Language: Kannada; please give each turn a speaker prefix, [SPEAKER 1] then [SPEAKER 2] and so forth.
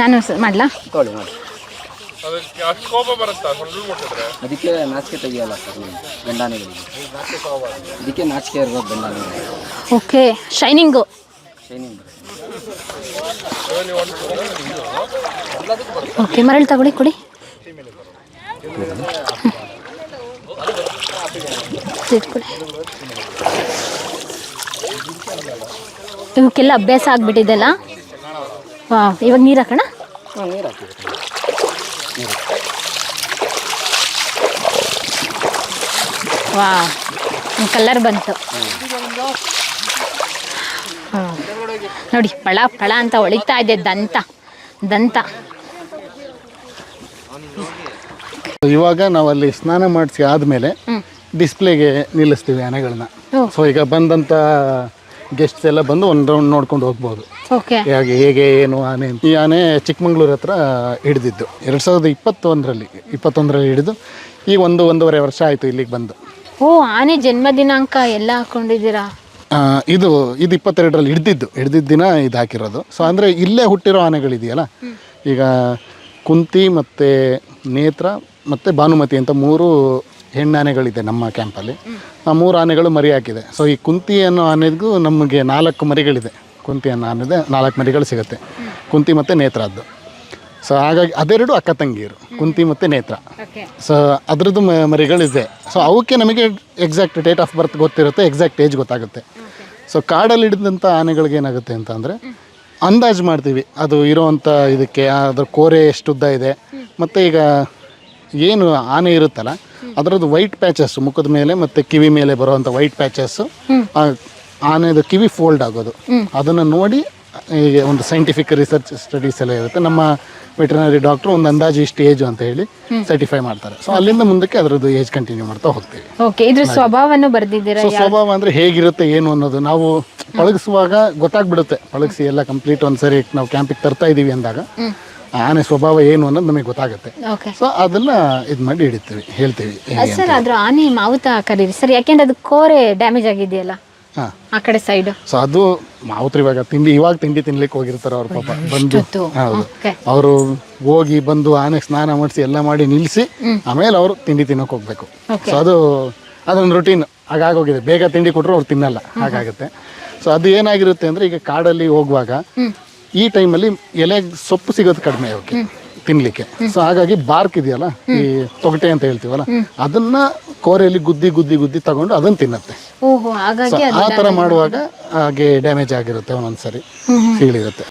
[SPEAKER 1] ನಾನು ಮಾಡ್ಲಾ?
[SPEAKER 2] ತೊಗೊಳ್ಳಿ ಮಾಡಿ.
[SPEAKER 3] ಅದಕ್ಕೆ
[SPEAKER 2] ನಾಚಿಕೆ ತೆಗಿಯಲ್ಲ ಸರ್ ನೀವು ಗಂಡಾನೆಗಳಿಗೆ ಅದಕ್ಕೆ ನಾಚಿಕೆ ಇರ್ಬೋದು ಗಂಡಾನೆಗಳಿಗೆ
[SPEAKER 1] ಓಕೆ ಶೈನಿಂಗು.
[SPEAKER 2] ಶೈನಿಂಗ್.
[SPEAKER 1] ಓಕೆ ಮರಳು ತಗೊಳ್ಳಿ ಕೊಡಿ. ಇವಕ್ಕೆಲ್ಲ ಅಭ್ಯಾಸ ಆಗ್ಬಿಟ್ಟಿದೆಲ್ಲ. ವಾ ಇವಾಗ ನೀರು ಹಾಕೋಣ?
[SPEAKER 2] ಹಾಂ ನೀರು ಹಾಕಿ
[SPEAKER 1] ವಾ ಕಲರ್ ಬಂತು. ನೋಡಿ ಪಳ ಪಳ ಅಂತ ಒಳಿತಾ ಇದೆ ದಂತ ದಂತ.
[SPEAKER 4] ಇವಾಗ ನಾವು ಅಲ್ಲಿ ಸ್ನಾನ ಮಾಡಿಸಿ ಆದಮೇಲೆ ಡಿಸ್ಪ್ಲೇಗೆ ನಿಲ್ಲಿಸ್ತೀವಿ ಆನೆಗಳನ್ನ. ಸೊ ಈಗ ಬಂದಂಥ ಗೆಸ್ಟ್ಸ್ ಎಲ್ಲ ಬಂದು ಒಂದು ರೌಂಡ್ ನೋಡ್ಕೊಂಡು ಹೋಗ್ಬೋದು.
[SPEAKER 1] ಓಕೆ
[SPEAKER 4] ಹೇಗೆ ಹೇಗೆ ಏನು ಆನೆ ಅಂತ. ಈ ಆನೆ ಚಿಕ್ಕಮಂಗ್ಳೂರ್ ಹತ್ರ ಹಿಡಿದಿದ್ದು. ಎರಡು ಸಾವಿರದ ಇಪ್ಪತ್ತೊಂದರಲ್ಲಿ ಇಪ್ಪತ್ತೊಂದರಲ್ಲಿ ಹಿಡಿದು ಈಗ ಒಂದು ಒಂದೂವರೆ ವರ್ಷ ಆಯಿತು ಇಲ್ಲಿಗೆ ಬಂದು.
[SPEAKER 1] ಓ ಆನೆ ಜನ್ಮ ದಿನಾಂಕ ಎಲ್ಲ ಹಾಕೊಂಡಿದ್ದೀರಾ?
[SPEAKER 4] ಆ, ಇದು ಇದು ಇಪ್ಪತ್ತೆರಡರಲ್ಲಿ ಹಿಡ್ದಿದ್ದು. ಹಿಡ್ದಿದ್ದ ದಿನ ಇದು ಹಾಕಿರೋದು. ಸೊ ಅಂದರೆ ಇಲ್ಲೇ ಹುಟ್ಟಿರೋ ಆನೆಗಳಿದೆಯಲ್ಲ? ಈಗ ಕುಂತಿ ಮತ್ತು ನೇತ್ರ ಮತ್ತು ಭಾನುಮತಿ ಅಂತ ಮೂರು ಹೆಣ್ಣಾನೆಗಳಿದೆ ನಮ್ಮ ಕ್ಯಾಂಪಲ್ಲಿ ಮೂರು ಆನೆಗಳು ಮರಿ ಹಾಕಿದೆ ಸೊ ಈ ಕುಂತಿ ಅನ್ನೋ ಆನೆಗೂ ನಮಗೆ ನಾಲ್ಕು ಮರಿಗಳಿದೆ. ಕುಂತಿ ಅನ್ನೋ ಆನೆದೆ ನಾಲ್ಕು ಮರಿಗಳು ಸಿಗುತ್ತೆ. ಕುಂತಿ ಮತ್ತು ನೇತ್ರದ್ದು ಸೊ ಹಾಗಾಗಿ ಅದೆರಡು ಅಕ್ಕ ತಂಗಿಯರು. ಕುಂತಿ ಮತ್ತು ನೇತ್ರ. ಸೊ ಅದರದ್ದು ಮರಿಗಳಿದೆ. ಸೊ ಅವಕ್ಕೆ ನಮಗೆ ಎಕ್ಸಾಕ್ಟ್ ಡೇಟ್ ಆಫ್ ಬರ್ತ್ ಗೊತ್ತಿರುತ್ತೆ ಎಕ್ಸಾಕ್ಟ್ ಏಜ್ ಗೊತ್ತಾಗುತ್ತೆ. ಸೊ ಕಾಡಲ್ಲಿ ಹಿಡಿದಂಥ ಆನೆಗಳಿಗೆ ಏನಾಗುತ್ತೆ ಅಂತ ಅಂದರೆ ಅಂದಾಜು ಮಾಡ್ತೀವಿ. ಅದು ಇರೋವಂಥ ಇದಕ್ಕೆ ಅದರ ಕೋರೆ ಎಷ್ಟು ಉದ್ದ ಇದೆ ಮತ್ತು ಈಗ ಏನು ಆನೆ ಇರುತ್ತಲ್ಲ ಅದರದ್ದು ವೈಟ್ ಪ್ಯಾಚಸ್ ಮುಖದ ಮೇಲೆ ಮತ್ತೆ ಕಿವಿ ಮೇಲೆ ಬರುವಂಥ ವೈಟ್ ಪ್ಯಾಚಸ್ ಆನೆದು ಕಿವಿ ಫೋಲ್ಡ್ ಆಗೋದು. ಅದನ್ನು ನೋಡಿ ಈಗ ಒಂದು ಸೈಂಟಿಫಿಕ್ ರಿಸರ್ಚ್ ಸ್ಟಡೀಸ್ ಎಲ್ಲ ಇರುತ್ತೆ. ನಮ್ಮ ವೆಟರ್ನರಿ ಡಾಕ್ಟರ್ ಒಂದು ಅಂದಾಜು ಇಷ್ಟು ಏಜ್ ಅಂತ ಹೇಳಿ ಸರ್ಟಿಫೈ ಮಾಡ್ತಾರೆ. ಸೊ ಅಲ್ಲಿಂದ ಮುಂದಕ್ಕೆ ಅದರದ್ದು ಏಜ್ ಕಂಟಿನ್ಯೂ ಮಾಡ್ತಾ ಹೋಗ್ತೀವಿ.
[SPEAKER 1] ಓಕೆ ಇದ್ರ ಸ್ವಭಾವವನ್ನು ಬರ್ದಿದ್ದೀರಾ
[SPEAKER 4] ಸ್ವಭಾವ ಅಂದ್ರೆ ಹೇಗಿರುತ್ತೆ ಏನು ಅನ್ನೋದು ನಾವು ಪಳಗಿಸುವಾಗ ಗೊತ್ತಾಗ್ಬಿಡುತ್ತೆ. ಪಳಗಿಸಿ ಎಲ್ಲ ಕಂಪ್ಲೀಟ್ ಒಂದ್ಸರಿ ನಾವು ಕ್ಯಾಂಪಿಗೆ ತರ್ತಾ ಇದೀವಿ ಅಂದಾಗ. ಆನೆ ಸ್ವಭಾವ ಏನು ಅನ್ನೋದು ನಮಗೆ ಗೊತ್ತಾಗುತ್ತೆ.
[SPEAKER 1] ಓಕೆ
[SPEAKER 4] ಸೊ ಅದನ್ನ ಇದು ಮಾಡಿ ಹಿಡಿತೀವಿ ಹೇಳ್ತೀವಿ ಹೇಗೆ
[SPEAKER 1] ಸರ್ ಅದ್ರ ಆನೆ ಮಾವುತ ಕರೀರಿ ಸರ್ ಯಾಕೆಂದ್ರೆ ಅದು ಕೋರೆ ಡ್ಯಾಮೇಜ್ ಆಗಿದೆಯಲ್ಲ?
[SPEAKER 4] ಹಾಂ.
[SPEAKER 1] ಆ ಕಡೆ ಸೈಡ್
[SPEAKER 4] ಸೊ ಅದು ಮಾವುತ್ರಿ ಇವಾಗ ತಿಂಡಿ ಇವಾಗ ತಿಂಡಿ ತಿನ್ಲಿಕ್ಕೆ ಹೋಗಿರ್ತಾರೆ ಅವ್ರ ಪಾಪ ಬಂದು? ಹೌದು.
[SPEAKER 1] Okay.
[SPEAKER 4] ಅವರು ಹೋಗಿ ಬಂದು ಆನೆಗೆ ಸ್ನಾನ ಮಾಡಿಸಿ ಎಲ್ಲ ಮಾಡಿ ನಿಲ್ಲಿಸಿ ಆಮೇಲೆ ಅವರು ತಿಂಡಿ ತಿನ್ನೋಕೆ ಹೋಗ್ಬೇಕು.
[SPEAKER 1] Okay.
[SPEAKER 4] ಸೊ ಅದು ಅದೊಂದು ರುಟೀನ್ ಹಾಗಾಗೋಗಿದೆ ಬೇಗ ತಿಂಡಿ ಕೊಟ್ಟರು ಅವ್ರು ತಿನ್ನಲ್ಲ. ಹಾಗಾಗುತ್ತೆ. ಸೊ ಅದು ಏನಾಗಿರುತ್ತೆ ಅಂದ್ರೆ ಈಗ ಕಾಡಲ್ಲಿ ಹೋಗುವಾಗ ಈ ಟೈಮಲ್ಲಿ ಎಲೆ ಸೊಪ್ಪು ಸಿಗೋದು ಕಡಿಮೆ ಅವಕ್ಕೆ ತಿನ್ಲಿಕ್ಕೆ. ಸೊ ಹಾಗಾಗಿ ಬಾರ್ಕ್ ಇದೆಯಲ್ಲ ಈ ತೊಗಟೆ ಅಂತ ಹೇಳ್ತೀವಲ್ಲ ಅದನ್ನ ಕೋರೆಯಲ್ಲಿ ಗುದ್ದಿ ಗುದ್ದಿ ಗುದ್ದಿ ತಗೊಂಡು ಅದನ್ನ ತಿನ್ನತ್ತೆ. ಆ ತರ ಮಾಡುವಾಗ ಹಾಗೆ ಡ್ಯಾಮೇಜ್ ಆಗಿರುತ್ತೆ ಒಂದೊಂದ್ಸರಿ ಸೀಳಿರುತ್ತೆ.